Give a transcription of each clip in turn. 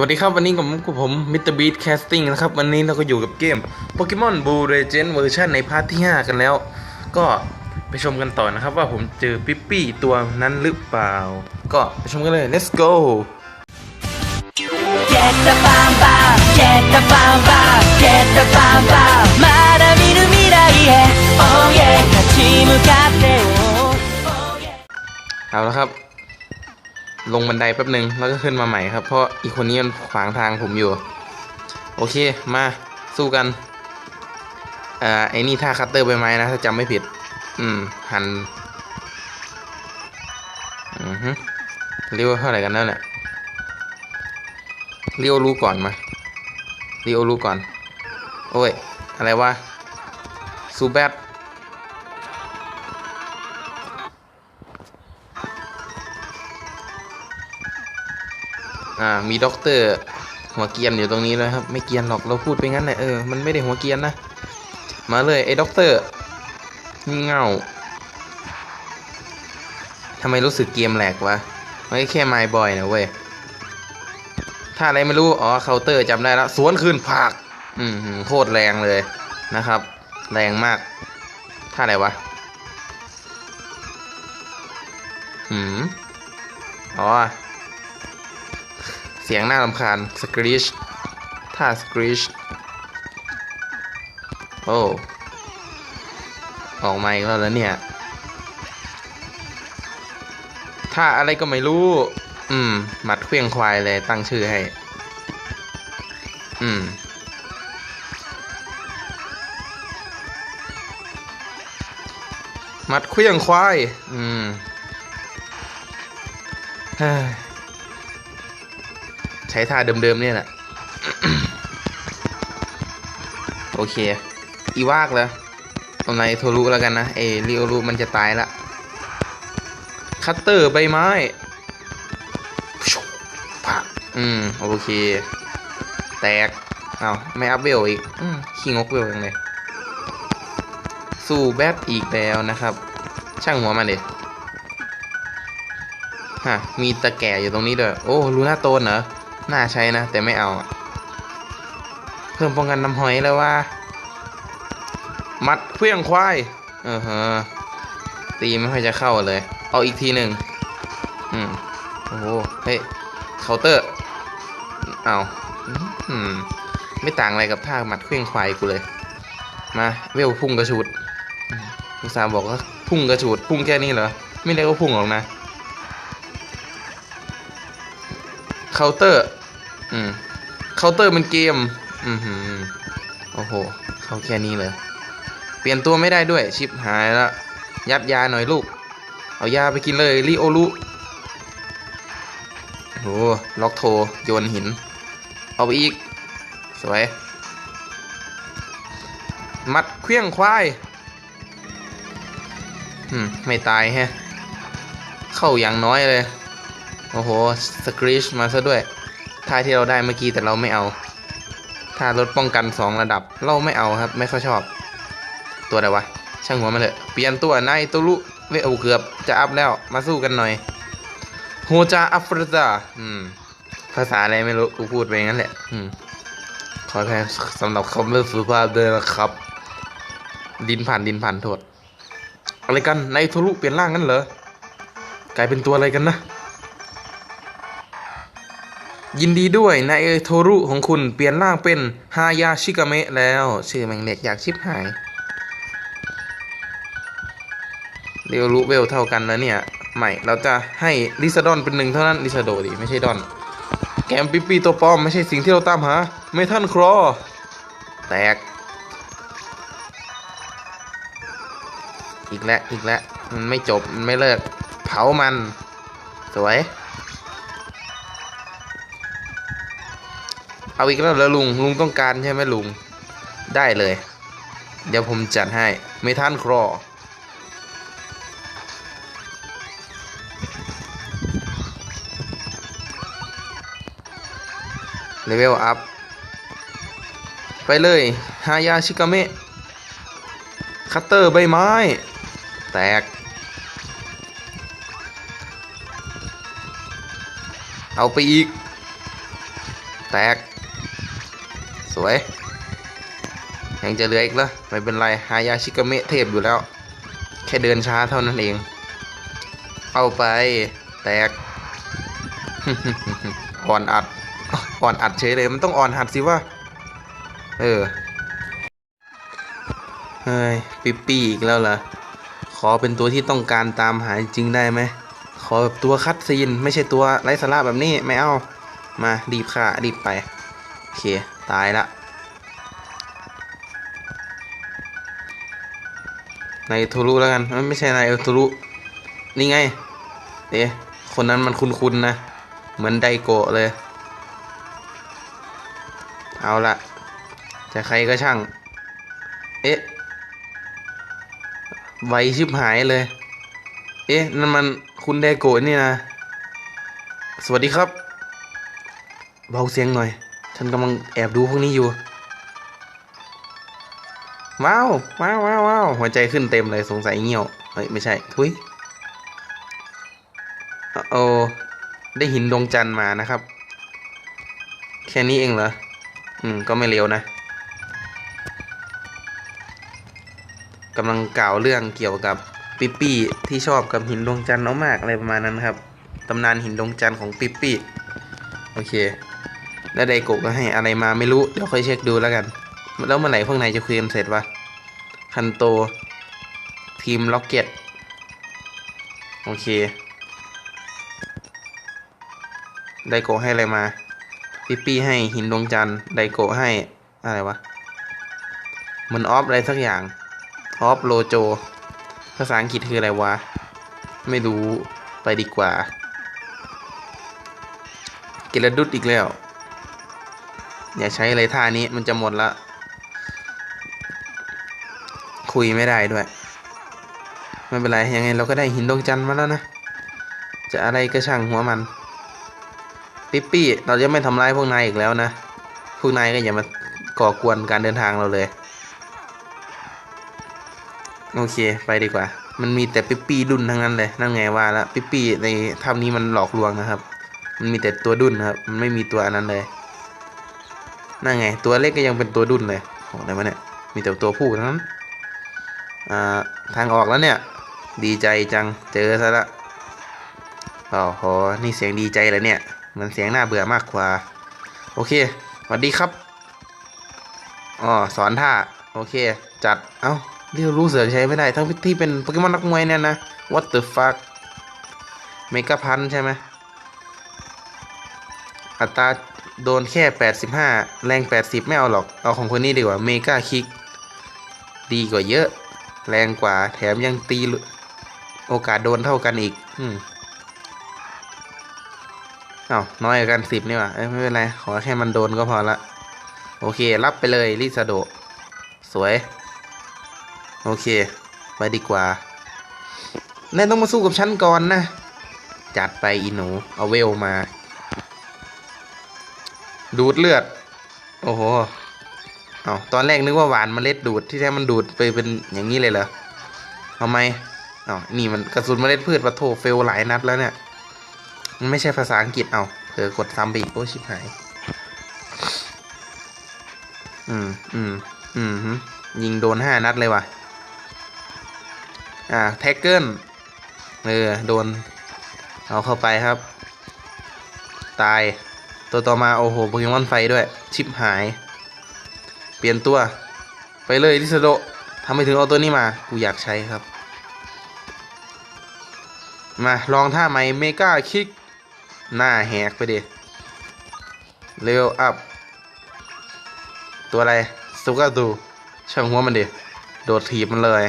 วัสดีครับวันนี้ผมกับผมมิสเตอร์บีทแคสติ้งนะครับ วันนี้เราก็อยู่กับเกมโปเกมอนบูเรเจนเวอร์ชันในพาร์ทที่ 5 กันแล้ว ก็ไปชมกันต่อนะครับว่าผมเจอปิ๊ปปี้ตัวนั้นหรือเปล่า ก็ไปชมกันเลย let's go Get the bam bam Get the bam bam Get the bam bam まだ見ぬ未来へ Oh yeah 立ち向かってよ Oh yeah เอาละครับ ลงบันไดแป๊บหนึ่งแล้วก็ขึ้นมาใหม่ครับ เพราะอีกคนนี้มันขวางทางผมอยู่ โอเคมาสู้กันอ่าไอ้นี่ท่าคัตเตอร์ใบไม้นะ ถ้าจำไม่ผิด อืม หันอือฮึเรียวเท่าไหร่กันแล้วเนี่ยเรียวรู้ก่อนมาเรียวรู้ก่อน โอ้ย อะไรวะซูแบท อ่ามีด็อกเตอร์หัวเกียนอยู่ตรงนี้แล้วครับ ไม่เกียนหรอกเราพูดไปงั้นแหละเออมันไม่ได้หัวเกียนนะ มาเลยไอ้ด็อกเตอร์งี่เง่าทำไมรู้สึกเกมแหลกวะไมันก็แค่ไมบอยนะเว้ยถ้าอะไรไม่รู้อ๋อเคาน์เตอร์จำได้แล้วสวนคืนผักอืมโคตรแรงเลยนะครับ แรงมาก ท่าอะไรวะหืมอ๋อ เสียงน่ารำคาญสครีชท่าสครีชโอ้ออกมาอีกแล้วแล้วเนี่ยถ้าอะไรก็ไม่รู้ อืม หมัดเครื่องควายเลยตั้งชื่อให้ อืมหมัดเครื่องควาย อืมเฮ้ ช้ท่าเดิมๆเนี่ยแหละ โอเค อีวากแล้วตรงไหนโทรุแล้วกันนะ เอริโอรุมันจะตายละ คัตเตอร์ใบไม้ผักอืม โอเค แตก เอาไม่อัพเวลอีก อืม ขี้งกเวลยังเลย สู้แบทอีกแล้วนะครับ ช่างหัวมันเด็ฮะ มีตะแก่อยู่ตรงนี้ด้วย โอ้ ลูน่าโตนเหรอ น่าใช้นะ แต่ไม่เอาเพิ่มป้องกันน้ำหอยแล้วว่า มัดเครื่องควายเออฮะตีไม่ค่อยจะเข้าเลย เอาอีกทีหนึ่งอืมโอ้โหเฮ้ยเคาน์เตอร์เอาอืมไม่ต่างอะไรกับท่าหมัดเครื่องควายกูเลย มาเวลพุ่งกระชูดอืมอุตส่าห์บอกว่าพุ่งกระชูดพุ่งแค่นี้เหรอไม่เรียกว่าพุ่งหรอกนะเคาน์เตอร์ อืมเคาน์เตอร์มันเกม อือหือ โอ้โห เข้าแค่นี้เลย เปลี่ยนตัวไม่ได้ด้วย ชิปหายละยัดยาหน่อยลูก เอายาไปกินเลยริโอรุโอ้โหล็อกโทโยนหิน เอาไปอีก สวย มัดเครื่องควายอืม ไม่ตายแฮะ เข้าอย่างน้อยเลย โอ้โหสครีชมาซะด้วย ท่าที่เราได้เมื่อกี้แต่เราไม่เอาท่าลดป้องกันสองระดับ เราไม่เอาครับ ไม่ค่อยชอบ ตัวอะไรวะ ช่างหัวมันเถอะเปลี่ยนตัวนายตุลุเวโอเกือบจะอัพแล้วมาสู้กันหน่อยโฮจาอัฟรตาอืม ภาษาอะไรไม่รู้กูพูดไปงั้นแหละ อืม ขอแทนสำหรับคำเลือกสุภาพด้วยนะครับ ดินผ่านดินผ่านโทษอะไรกันนายทุลุเปลี่ยนร่างงั้นเหรอกลายเป็นตัวอะไรกันนะ ยินดีด้วยนายโทรุของคุณเปลี่ยนร่างเป็นฮายาชิกาเมะแล้ว ชื่อแม่งเด็กอยากชิบหายเรียวรู้เวลเท่ากันแล้วเนี่ยใหม่เราจะให้ลิซาดอนเป็นหนึ่งเท่านั้นลิซาโดดิไม่ใช่ดอน แกมปิปปี้ตัวปลอมไม่ใช่สิ่งที่เราตามหาเมทันครอ แตก อีกแล้วอีกแล้วมันไม่จบมันไม่เลิก เผามัน สวย เอาอีกแล้วเหรอลุงลุงต้องการใช่ไหมลุง ได้เลย เดี๋ยวผมจัดให้เมทันครอเลเวลอัพ ไปเลยฮายาชิกาเมะคัตเตอร์ใบไม้ แตก เอาไปอีก แตก สวย ยังจะเหลืออีกเหรอไม่เป็นไรฮายาชิกาเมะเทพอยู่แล้ว แค่เดินช้าเท่านั้นเอง เอาไป แตก อ่อนอัด อ่อนอัดเฉยเลย มันต้องอ่อนหัดสิว่า เออ เฮ้ย ปิปปี้อีกแล้วเหรอ ขอเป็นตัวที่ต้องการตามหาจริงได้ไหม ขอแบบตัวคัดซีน ไม่ใช่ตัวไร้สาระแบบนี้ ไม่เอา มารีบฆ่ารีบไป เค ตายละในทุรุแล้วกัน ไม่ใช่ในทุรุ นี่ไง เอ๊ะคนนั้นมันคุ้นๆนะ เหมือนไดโกะเลย เอาละจะใครก็ช่าง เอ๊ะ ไวชิบหายเลย เอ๊ะ นั่นมันคุณไดโกะนี่นะ สวัสดีครับ เบาเสียงหน่อย ฉันกำลังแอบดูพวกนี้อยู่ว้าวว้าวว้าวาวหัวใจขึ้นเต็มเลยสงสัยเงี่ยวเฮ้ยไม่ใช่ ทุยโอ้ได้หินดวงจันทร์มานะครับ แค่นี้เองเหรอ อืม ก็ไม่เร็วนะกำลังกล่าวเรื่องเกี่ยวกับปิปปี้ที่ชอบกับหินดวงจันทร์น้อมากอะไรประมาณนั้นครับตำนานหินดวงจันทร์ของปิปปี้โอเค แล้วไดโกะก็ให้อะไรมาไม่รู้ เดี๋ยวค่อยเช็คดูแล้วกัน แล้วเมื่อไหร่พวกนายจะคุยกันเสร็จวะ คันโต ทีมล็อกเก็ต โอเค ไดโกะให้อะไรมา ปิปปี้ให้หินดวงจันทร์ ไดโกะให้อะไรวะเหมือนออฟอะไรสักอย่าง ออฟโลโจ ภาษาอังกฤษคืออะไรวะ ไม่รู้ ไปดีกว่า เกลดุดอีกแล้ว อย่าใช้อะไรท่านี้มันจะหมดละ คุยไม่ได้ด้วย ไม่เป็นไร ยังไงเราก็ได้หินดวงจันทร์มาแล้วนะ จะอะไรก็ช่างหัวมัน ปิ๊ปปี้ เราจะไม่ทำร้ายพวกนายอีกแล้วนะ พวกนายก็อย่ามาก่อกวนการเดินทางเราเลย โอเค ไปดีกว่า มันมีแต่ปิ๊ปปี้ดุนทั้งนั้นเลย นั่นไงว่าแล้วปิ๊ปปี้ในถ้ำนี้มันหลอกลวงนะครับ มันมีแต่ตัวดุนครับ มันไม่มีตัวอันนั้นเลย นั่นไง ตัวเล็กก็ยังเป็นตัวดุนเลยโอ้อะไรวะเนี่ย มีแต่ตัวผู้ทั้งนั้นอ่าทางออกแล้วเนี่ย ดีใจจัง เจอซะละโอ้โห นี่เสียงดีใจเลยเนี่ย มันเสียงน่าเบื่อมากกว่า โอเค สวัสดีครับ อ๋อ สอนท่า โอเค จัด เอ้าเรียกรู้เสือใช้ไม่ได้ ทั้งที่เป็นโปเกมอนนักมวยเนี่ยนะ what the fuck เมกาพันใช่ไหมอัตรา โดนแค่ 85 แรง 80 ไม่เอาหรอก เอาของคนนี้ดีกว่าเมกาคิก ดีกว่าเยอะ แรงกว่าแถมยังตีโอกาสโดนเท่ากันอีก อืมเอ้าน้อยกันสิบนี่ว่าไม่เป็นไร ขอแค่มันโดนก็พอละ โอเค รับไปเลยลิซาโด สวย โอเค ไปดีกว่านายต้องมาสู้กับฉันก่อนนะ จัดไปอีหนู เอาเวลมา ดูดเลือด โอ้โหเอาตอนแรกนึกว่าหวานเมล็ดดูดที่แท้มันดูดไปเป็นอย่างนี้เลยเหรอทำไมเอานี่มันกระสุนเมล็ดพืชปะโถเฟลหลายนัดแล้วเนี่ย มันไม่ใช่ภาษาอังกฤษเอาเผลอกดซ้ำไปอีกโอ้ชิบหาย อืมอืมอืมยิงโดนห้านัดเลยว่ะ อ่าแท็กเกิลเออโดน เอาเข้าไปครับ ตาย ตัวต่อมาโอ้โหโปเกมอนไฟด้วย ชิบหาย เปลี่ยนตัว ไปเลยลิซโดทำไมถึงเอาตัวนี้มา กูอยากใช้ครับ มาลองท่าใหม่เมกาคิก หน้าแหกไปเดิเร็วอัพ ตัวอะไรสุกาตูช่างหัวมันดิโดดถีบมันเลย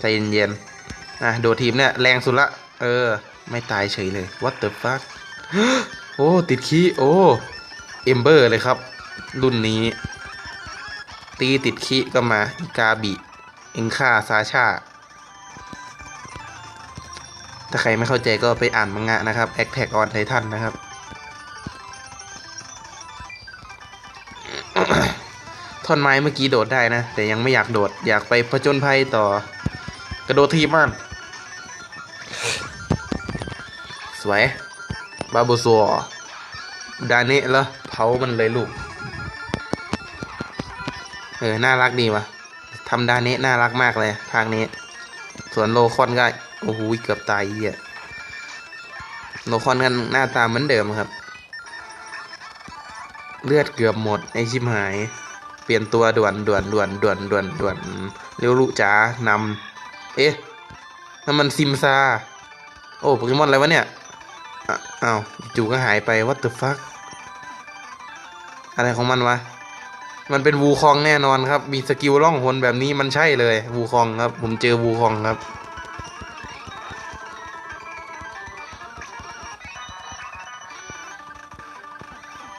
ใจเย็นๆอะโดดถีบเนี่ย แรงสุดละ เออ ไม่ตายเฉยเลย what the fuck อ้ติดขี้โอ้เอมเบอร์เลยครับ รุ่นนี้ ตีติดขี้ก็มาอีกาบิ เอ็งค่าซาชา ถ้าใครไม่เข้าใจก็ไปอ่านมังงะนะครับ Attack on Titan นนะครับท่อนไม้เมื่อกี้โดดได้นะ แต่ยังไม่อยากโดดอยากไปผจญภัยต่อ กระโดดทีมันสวย บาโบซัวดาเนะเหรอเผามันเลยลูก เออ น่ารักดีวะทำดาเนะน่ารักมากเลยภาคนี้ ส่วนโลคอนก็โอ้โหเกือบตายเหี้ยโลคอนกันหน้าตาเหมือนเดิมครับ เลือดเกือบหมดไอชิมหาย เปลี่ยนตัวด่วนด่วนด่วนด่วนด่วนด่วนเร็วลุจ๋านำเอ๊ะนั่นมันซิมซา โอ้โปเกมอนอะไรวะเนี่ย อ้าวจู่ก็หายไป what the fuck อะไรของมันวะ มันเป็นวูคองแน่นอนครับ มีสกิลล่องหนแบบนี้มันใช่เลยวูคองครับ ผมเจอวูคองครับ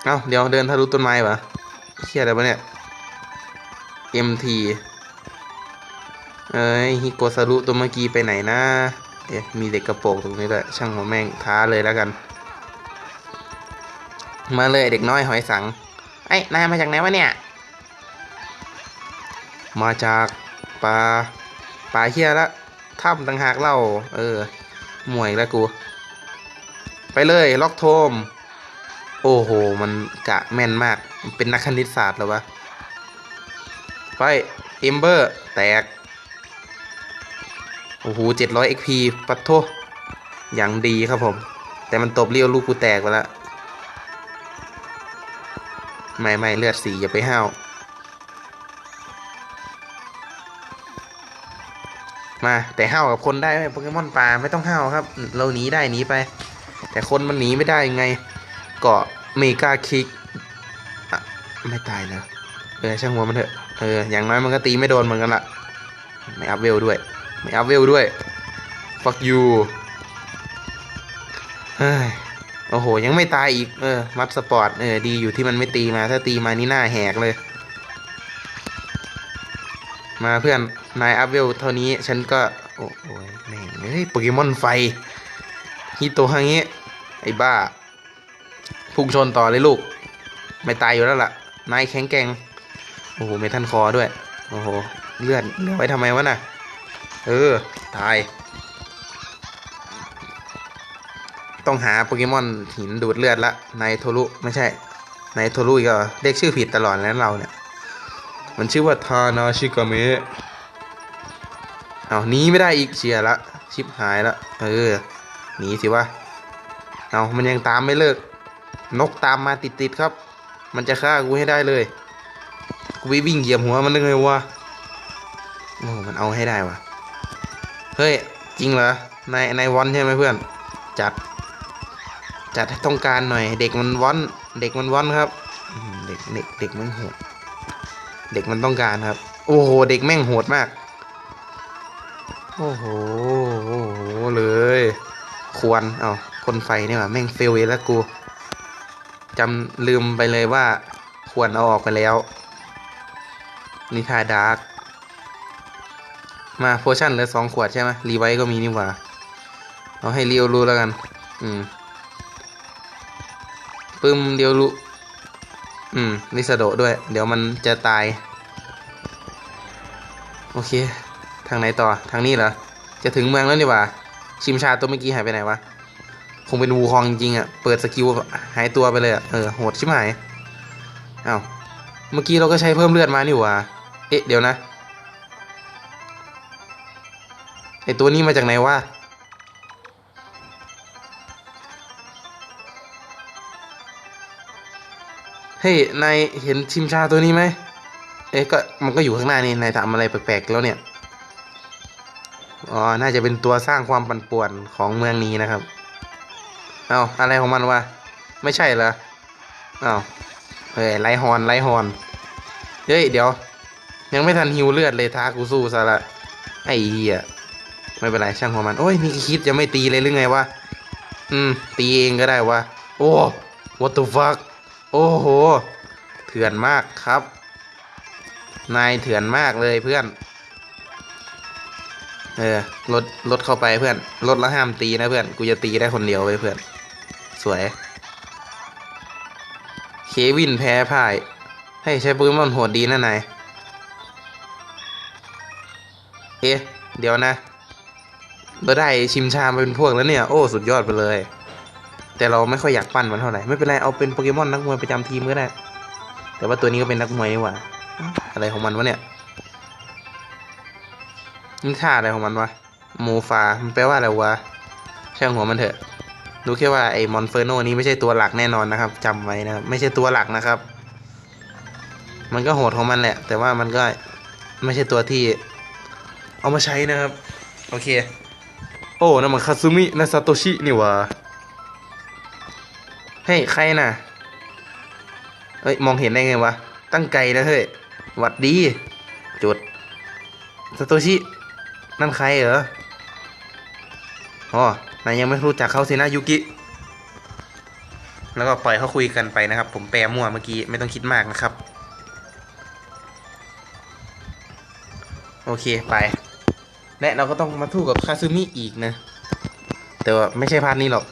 เอ้าเดี๋ยวเดินทะลุต้นไม้วะเฮียอะไรวะเนี่ย MT เอ้ยฮิโกซารุตัวเมื่อกี้ไปไหนนะ เอ๊ะมีเด็กกระโปรงตรงนี้ด้วย ช่างหัวแม่งท้าเลยแล้วกัน มาเลยเด็กน้อยหอยสัง ไอ้นายมาจากไหนวะเนี่ย มาจากป่าป่าเฮียละถ้ำต่างหากเล่า เออหมวยแล้วกู ไปเลยล็อกโทม โอ้โห มันกะแม่นมากมันเป็นนักคณิตศาสตร์เหรอวะ ไปเอมเบอร์ แตก โอ้โหเจ็ดร้อย XP ปัดโทอย่างดีครับผม แต่มันตบเลี้ยวลูกกูแตกไปแล้ว ไม่ไม่เลือดสีอย่าไปห้าว มาแต่ห้าวกับคนได้ไหมโปเกมอนป่าไม่ต้องห้าวครับ เราหนีได้หนีไป แต่คนมันหนีไม่ได้ยังไง เกาะเมกาคิกไม่ตายเลยเออช่างหัวมันเถอะเอออย่างน้อยมันก็ตีไม่โดนเหมือนกันละไม่อัพเวลด้วย ไม่อัพเวลด้วย fuck you เฮ้ย โอ้โห ยังไม่ตายอีก เออ มัดสปอร์ต เออ ดีอยู่ที่มันไม่ตีมา ถ้าตีมานี่หน้าแหกเลย มาเพื่อน นายอัพเวลเท่านี้ ฉันก็ โอ้โหแม่งเฮ้ย โปเกมอนไฟฮิโตฮางิไอ้บ้า พุ่งชนต่อเลยลูก ไม่ตายอยู่แล้วล่ะ นายแข็งแกร่ง โอ้โห ไม่ทันคอด้วย โอ้โห เลือดเหลือไว้ทำไมวะน่ะ เออ ตาย ต้องหาโปเกมอนหินดูดเลือดละในโทรุไม่ใช่ในโทรุก็เรียกชื่อผิดตลอดแล้วเราเนี่ย มันชื่อว่าทานาชิกาเมะเอาหนีไม่ได้อีกเชียร์ละ ชิบหายละ เออหนีสิวะเอามันยังตามไม่เลิก นกตามมาติดๆครับ มันจะฆ่ากูให้ได้เลย กูไปวิ่งเหยียบหัวมันได้ไงวะโอ้มันเอาให้ได้วะเฮ้ย จริงเหรอในในวอนใช่ไหมเพื่อน จัด จัดให้ต้องการหน่อย เด็กมันวอน เด็กมันวอนครับเด็กเด็กเด็กแม่งโหด เด็กมันต้องการครับ โอ้โห เด็กแม่งโหดมาก โอ้โหโอ้โหเลย ควรเอาคนไฟนี่ว่าแม่งเฟลเลยแล้วกูจำลืมไปเลยว่า ควรเอาออกไปแล้วนิทาดาร์กมาโพชั่นเหลือสองขวดใช่ไหมรีไวท์ก็มีนี่หว่า เอาให้เรียวรู้แล้วกัน อืม ปึ้มเดียวรู้อืมลิซาโดด้วย เดี๋ยวมันจะตาย โอเค ทางไหนต่อทางนี้เหรอ จะถึงเมืองแล้วนี่ว่า ชิมชาตัวเมื่อกี้หายไปไหนวะ คงเป็นวูคองจริงอะ เปิดสกิลหายตัวไปเลยอะ เออโหดชิบหายอ้าว เมื่อกี้เราก็ใช้เพิ่มเลือดมานี่ว่า เอ๊ะ เดี๋ยวนะไอตัวนี้มาจากไหนวะ เฮ้ยนายเห็นชิมชาตัวนี้ไหมเอ๊ะก็มันก็อยู่ข้างหน้านี่นายทำอะไรแปลกๆแล้วเนี่ยอ๋อน่าจะเป็นตัวสร้างความปั่นป่วนของเมืองนี้นะครับเอาอะไรของมันวะไม่ใช่เหรอเอาเฮ้ยไลฮอนไลฮอนเฮ้ยเดี๋ยว ยังไม่ทันฮิวเลือดเลยท้ากูสู้ซะละไอ้เหี้ยไม่เป็นไรช่างหัวมันโอ้ยนี่คิดจะไม่ตีเลยหรือไงวะอืมตีเองก็ได้วะโอ้ what the fuck โอ้โห เถื่อนมากครับ นายเถื่อนมากเลยเพื่อน เออลดลดเข้าไปเพื่อนลดแล้วห้ามตีนะเพื่อน กูจะตีได้คนเดียวไว้ยเพื่อน สวย เควินแพ้พ่าย ให้ใช้ปืนมันโหดดีนะนาย เอ๊ะ เดี๋ยวนะเราได้ชิมชามไปเป็นพวกแล้วเนี่ย โอ้ สุดยอดไปเลย แต่เราไม่ค่อยอยากปั้นมันเท่าไหร่ไม่เป็นไรเอาเป็นโปเกมอนนักมวยประจำทีมก็ได้ แต่ว่าตัวนี้ก็เป็นนักมวยนี่หว่าอะไรของมันวะเนี่ยนี่ท่าอะไรของมันวะโมฟามันแปลว่าอะไรวะช่างหัวมันเถอะรู้แค่ว่าไอ้มอนเฟอร์โนนี้ไม่ใช่ตัวหลักแน่นอนนะครับจำไว้นะครับไม่ใช่ตัวหลักนะครับ มันก็โหดของมันแหละ แต่ว่ามันก็ไม่ใช่ตัวที่ เอามาใช้นะครับ โอเค โอ้นั่นมันคาซูมินาซาโตชินี่วะ เฮ้ยใครน่ะเอ้ยมองเห็นได้ไงวะ ตั้งไกลนะเฮ้ยหวัดดี จุดซาโตชิ นั่นใครเหรออ๋อนายยังไม่รู้จักเขาสินะยุกิ แล้วก็ปล่อยเขาคุยกันไปนะครับ ผมแปลมั่วเมื่อกี้ไม่ต้องคิดมากนะครับ โอเคไป และเราก็ต้องมาทู่กับคาซึมิอีกนะ แต่ว่าไม่ใช่พาร์ทนี้หรอก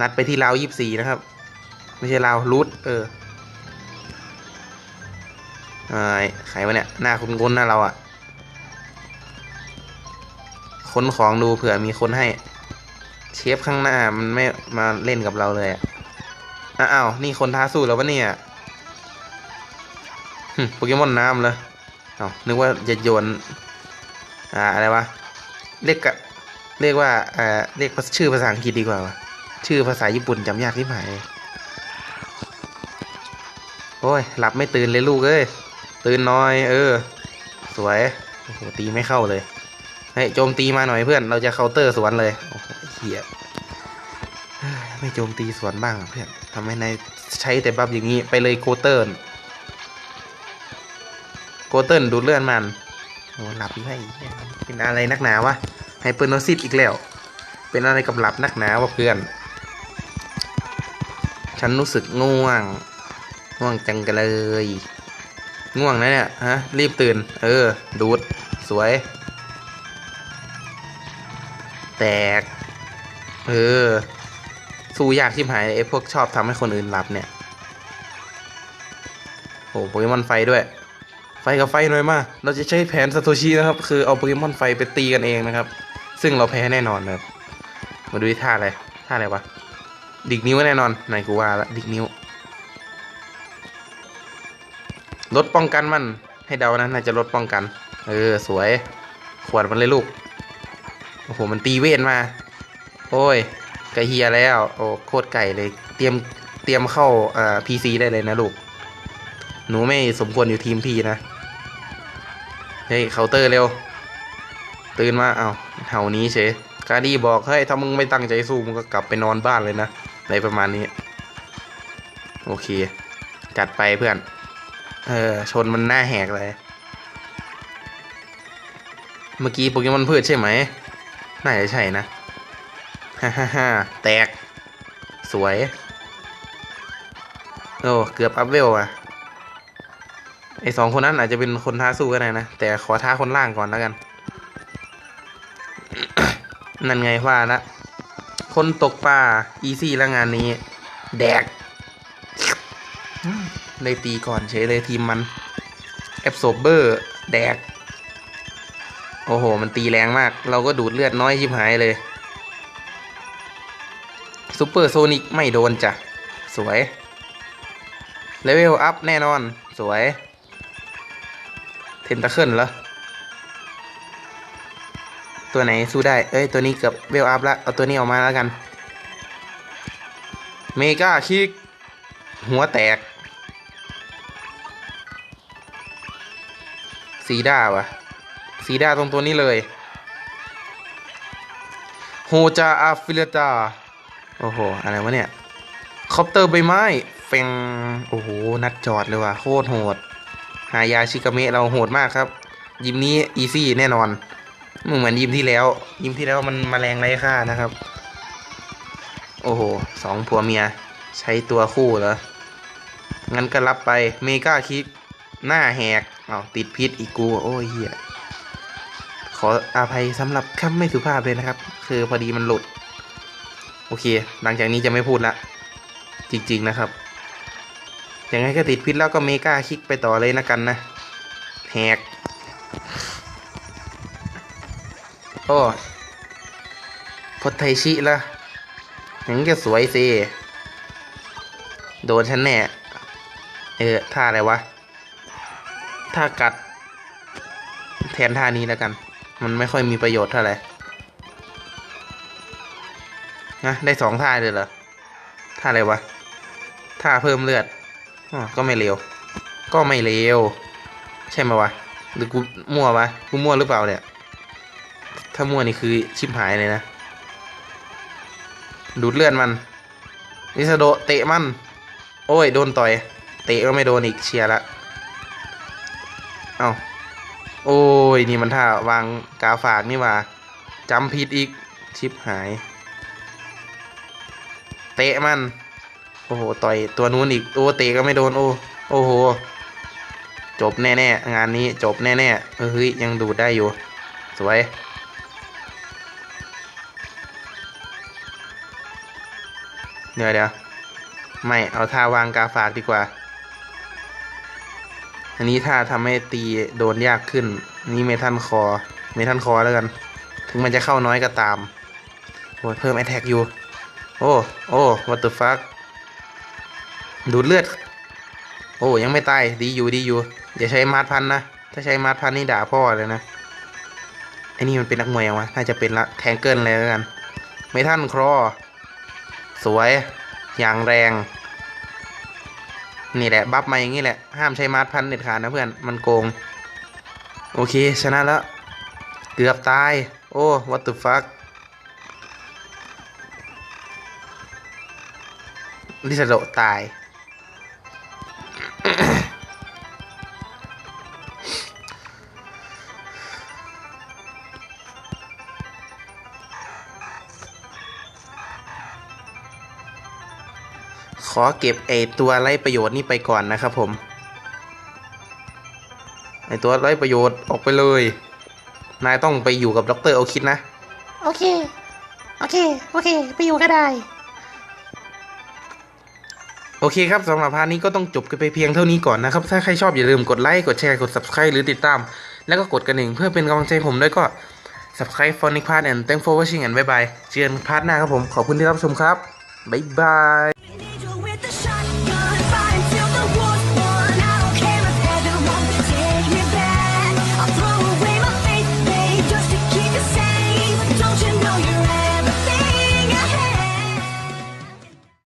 นัดไปที่ราวยี่สี่นะครับ ไม่ใช่ราวรูทเออไอ้ใครวะเนี่ย หน้าคุ้นๆหน้าเราอะค้นของดูเผื่อมีคนให้ เชฟข้างหน้ามันไม่มาเล่นกับเราเลยอะอ้าว นี่คนท้าสู้แล้ววะเนี่ยโปเกมอนน้ำเลยอ้านึกว่าจะโยน อ่า อะไรวะ เรียกกะเรียกว่า อ่า เรียกชื่อภาษาอังกฤษดีกว่าวะ ชื่อภาษาญี่ปุ่นจำยากที่ไหนโอ้ย หลับไม่ตื่นเลยลูกเอ้ย ตื่นน้อย เออ สวยโอ้โหตีไม่เข้าเลย เฮ้ยโจมตีมาหน่อยเพื่อน เราจะเคาน์เตอร์สวนเลย โอ้โหเหี้ยเฮ้ยไม่โจมตีสวนบ้างเพื่อนทำให้นายใช้แต่บัฟอย่างนี้ ไปเลยโกเตอร์นโกเตอร์นดูเลื่อดมันโอ้หลับอีกแล้วไอ้เหี้ยเป็นอะไรนักหนาวะไฮเปอร์โนซิสอีกแล้ว เป็นอะไรกับหลับนักหนาวะเพื่อน ฉันรู้สึกง่วง ง่วงจังกันเลย ง่วงนะเนี่ย ฮะ รีบตื่น เออ ดูด สวย แตก เออ สู้ยากชิบหายไอ้พวกชอบทำให้คนอื่นหลับเนี่ย โอ้โปเกมอนไฟด้วย ไฟกับไฟหน่อยมา เราจะใช้แผนซาโตชินะครับ คือเอาโปเกมอนไฟไปตีกันเองนะครับ ซึ่งเราแพ้แน่นอนนะครับ มาดูท่าอะไร ท่าอะไรวะ ดิกนิ้วแน่นอนไหนกูว่าละดิกนิ้วลดป้องกันมัน ให้เดานะน่าจะลดป้องกัน เออ สวย ขวดมันเลยลูก โอ้โห มันตีเวทมา โอ้ยไกเฮียแล้ว โอ้โคตรไก่เลย เตรียม เตรียมเข้าอ่าพีซีได้เลยนะลูก หนูไม่สมควรอยู่ทีมพี่นะ เฮ้ย เคาน์เตอร์เร็ว ตื่นมา เอาเห่านี้เฉยกาดีบอก เฮ้ย ถ้ามึงไม่ตั้งใจสู้ มึงก็กลับไปนอนบ้านเลยนะ อะไรประมาณนี้ โอเค จัดไปเพื่อน เออ ชนมันหน้าแหกเลย เมื่อกี้โปเกมอนพืชใช่ไหม น่าจะใช่นะ ฮ่าฮ่าฮ่าแตก สวย โอ้ เกือบอัพเวลอะไอสองคนนั้นอาจจะเป็นคนท้าสู้ก็ได้นะ แต่ขอท้าคนล่างก่อนแล้วกัน นั่นไงว่าละ คนตกปลาอีซี่แล้วงานนี้ แดกเลยตีก่อนเฉยเลยทีมมันแอบโซเบอร์แดก โอ้โห มันตีแรงมาก เราก็ดูดเลือดน้อยชิบหายเลยซูเปอร์โซนิกไม่โดนจ้ะ สวยเลเวลอัพแน่นอน สวย เทนตะเคิลเหรอ ตัวไหนสู้ได้ เอ้ย ตัวนี้เกือบเวลอัพแล้วเอาตัวนี้ออกมาแล้วกัน เมกาคิก หัวแตกสีด้าวะสีด้าตรงตัวนี้เลย โฮจาอาฟิลตา โอ้โห อะไรวะเนี่ย คอปเตอร์ใบไม้เฟงโอ้โห นัดจอดเลยว่ะ โคตรโหด หายาชิกาเมะเราโหดมากครับ ยิมนี้อีซี่แน่นอน เหมือนยิมที่แล้ว ยิมที่แล้วมันมแมลงไร้ค่านะครับ โอ้โหสองผัวเมีย ใช้ตัวคู่เหรอ งั้นก็รับไปเมกาคิก หน้าแหกเอาติดพิษอีกกู โอ้ยเหี้ย ขออาภัยสำหรับคำไม่สุภาพเลยนะครับ คือพอดีมันหลุด โอเค หลังจากนี้จะไม่พูดละ จริง ๆนะครับยังไงก็ติดพิษแล้วก็เมกาคิกไปต่อเลยนะกันนะ แหก โอ้พดไทชิละถึงจะสวยสิโดนฉันแน่ เออท่าอะไรวะท่ากัด แทนท่านี้แล้วกัน มันไม่ค่อยมีประโยชน์เท่าไหร่นะได้สองท่าเลยเหรอท่าอะไรวะท่าเพิ่มเลือดอ๋อก็ไม่เร็ว ก็ไม่เร็ว ใช่ไหมวะหรือกูมั่ววะกูมั่วหรือเปล่าเนี่ย ถ้ามั่วนี่คือชิบหายเลยนะ ดูดเลือดมัน นิสโดเตะมัน โอ้ย โดนต่อย เตะก็ไม่โดนอีกเชียร์ละ เอาโอ้ย นี่มันท่าวางกาฝากนี่ว่าจำผิดอีก ชิบหาย เตะมัน โอ้โห ต่อยตัวนู้นอีก โอ้ เตะก็ไม่โดน โอ้ โอ้โห จบแน่ๆ งานนี้จบแน่ๆ เฮ้ย ยังดูดได้อยู่ สวย เดี๋ยวเดี๋ยวไม่เอาท่าวางกาฝากดีกว่า อันนี้ถ้าทำให้ตีโดนยากขึ้น นี่เมทัลคอเมทัลคอแล้วกัน ถึงมันจะเข้าน้อยก็ตามโอ้เพิ่มแอ t แทกอยู่ โอ้โอ้ what the fuck ดูดเลือด โอ้ยังไม่ตายดีอยู่ดีอยู่อย่าใช้มาร์ทพันนะ ถ้าใช้มาร์ทพันนี่ด่าพ่อเลยนะไอ้นี่มันเป็นนักมวยยังวะน่าจะเป็นละแทงเกิลเลยแล้วกัน เมทัลครอ สวยอย่างแรง นี่แหละบัฟมาอย่างนี้แหละ ห้ามใช้มาร์ทพันเด็ดขาดนะเพื่อนมันโกง โอเค ชนะแล้ว เกือบตาย โอ้วัตถุฟักลิซาโดตาย อเก็บไอตัวไร้ประโยชน์นี่ไปก่อนนะครับผม ไอตัวไร้ประโยชน์ออกไปเลย นายต้องไปอยู่กับดรเอาคิดนะ โอเค โอเค โอเค ไปอยู่ก็ได้ โอเคครับสำหรับพาร์ทนี้ก็ต้องจบกันไปเพียงเท่านี้ก่อนนะครับ ถ้าใครชอบอย่าลืมกดไลค์ กดแชร์ กด subscribe หรือติดตาม แล้วก็กดกระดิ่งเพื่อเป็นกำลังใจให้ผมด้วยก็ subscribe for next part and thanks for watching and bye bye เจอกันพาร์ทหน้าครับผม ขอบคุณที่รับชมครับ บ๊ายบาย